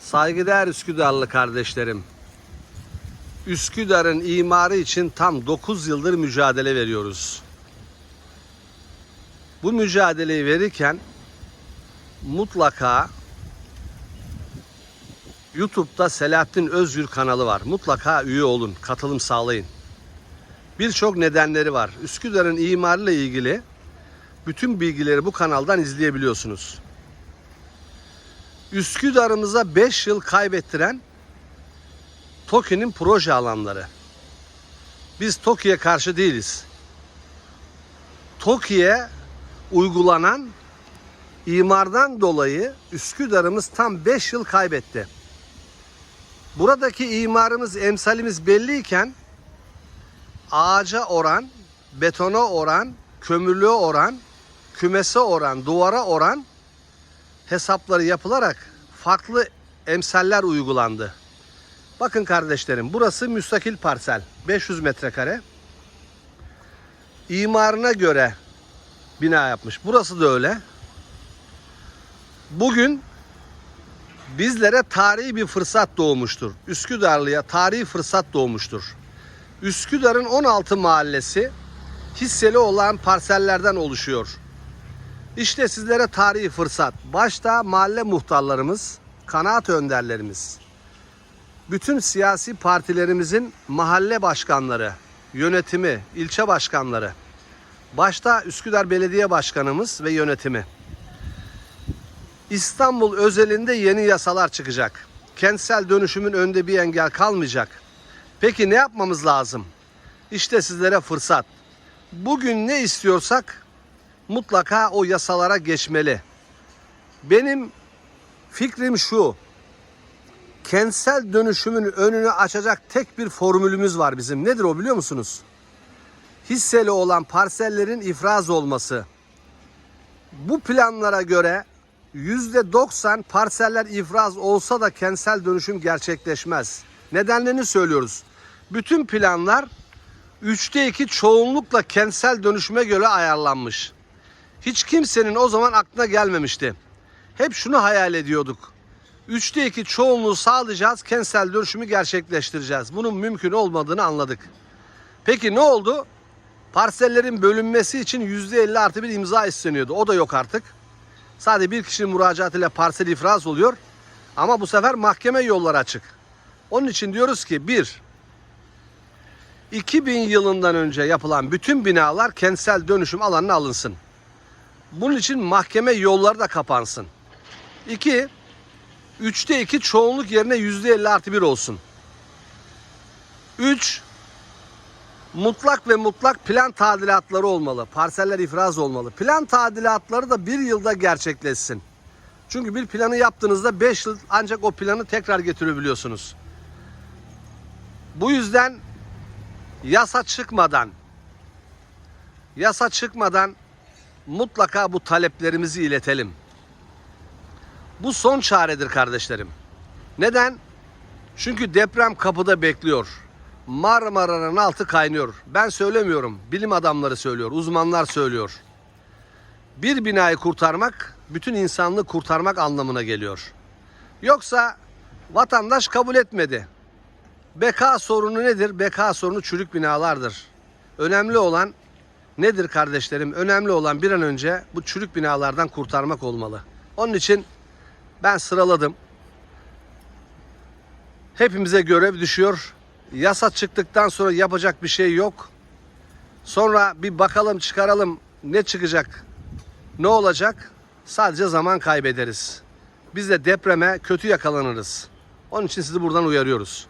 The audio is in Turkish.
Saygıdeğer Üsküdarlı kardeşlerim. Üsküdar'ın imarı için tam 9 yıldır mücadele veriyoruz. Bu mücadeleyi verirken mutlaka YouTube'da Selahattin Özgür kanalı var. Mutlaka üye olun, katılım sağlayın. Birçok nedenleri var. Üsküdar'ın imarıyla ilgili bütün bilgileri bu kanaldan izleyebiliyorsunuz. Üsküdar'ımıza 5 yıl kaybettiren TOKİ'nin proje alanları. Biz TOKİ'ye karşı değiliz. TOKİ'ye uygulanan imardan dolayı Üsküdar'ımız tam 5 yıl kaybetti. Buradaki imarımız, emsalimiz belliyken ağaca oran, betona oran, kömürlüğe oran, kümese oran, duvara oran hesapları yapılarak farklı emsaller uygulandı. Bakın kardeşlerim burası müstakil parsel. 500 metrekare. İmarına göre bina yapmış. Burası da öyle. Bugün bizlere tarihi bir fırsat doğmuştur. Üsküdarlı'ya tarihi fırsat doğmuştur. Üsküdar'ın 16 mahallesi hisseli olan parsellerden oluşuyor. İşte sizlere tarihi fırsat. Başta mahalle muhtarlarımız, kanaat önderlerimiz, bütün siyasi partilerimizin mahalle başkanları, yönetimi, ilçe başkanları, başta Üsküdar Belediye Başkanımız ve yönetimi. İstanbul özelinde yeni yasalar çıkacak. Kentsel dönüşümün önünde bir engel kalmayacak. Peki ne yapmamız lazım? İşte sizlere fırsat. Bugün ne istiyorsak mutlaka o yasalara geçmeli. Benim fikrim şu. Kentsel dönüşümün önünü açacak tek bir formülümüz var bizim. Nedir o biliyor musunuz? Hisseli olan parsellerin ifraz olması. Bu planlara göre %90 parseller ifraz olsa da kentsel dönüşüm gerçekleşmez. Nedenlerini söylüyoruz. Bütün planlar 3'te 2 çoğunlukla kentsel dönüşüme göre ayarlanmış. Hiç kimsenin o zaman aklına gelmemişti. Hep şunu hayal ediyorduk. 3'te 2 çoğunluğu sağlayacağız, kentsel dönüşümü gerçekleştireceğiz. Bunun mümkün olmadığını anladık. Peki ne oldu? Parsellerin bölünmesi için %50 artı bir imza isteniyordu. O da yok artık. Sadece bir kişinin müracaatıyla parsel ifraz oluyor. Ama bu sefer mahkeme yolları açık. Onun için diyoruz ki bir, 2000 yılından önce yapılan bütün binalar kentsel dönüşüm alanına alınsın. Bunun için mahkeme yolları da kapansın. İki, üçte iki çoğunluk yerine yüzde elli artı bir olsun. Üç, mutlak ve mutlak plan tadilatları olmalı. Parseller ifraz olmalı. Plan tadilatları da bir yılda gerçekleşsin. Çünkü bir planı yaptığınızda 5 yıl ancak o planı tekrar getirebiliyorsunuz. Bu yüzden yasa çıkmadan yasa çıkmadan mutlaka bu taleplerimizi iletelim. Bu son çaredir kardeşlerim. Neden? Çünkü deprem kapıda bekliyor. Marmara'nın altı kaynıyor. Ben söylemiyorum. Bilim adamları söylüyor, uzmanlar söylüyor. Bir binayı kurtarmak bütün insanlığı kurtarmak anlamına geliyor. Yoksa vatandaş kabul etmedi. Beka sorunu nedir? Beka sorunu çürük binalardır. Önemli olan nedir kardeşlerim? Önemli olan bir an önce bu çürük binalardan kurtarmak olmalı. Onun için ben sıraladım. Hepimize görev düşüyor. Yasa çıktıktan sonra yapacak bir şey yok. Sonra bir bakalım çıkaralım ne çıkacak, ne olacak? Sadece zaman kaybederiz. Biz de depreme kötü yakalanırız. Onun için sizi buradan uyarıyoruz.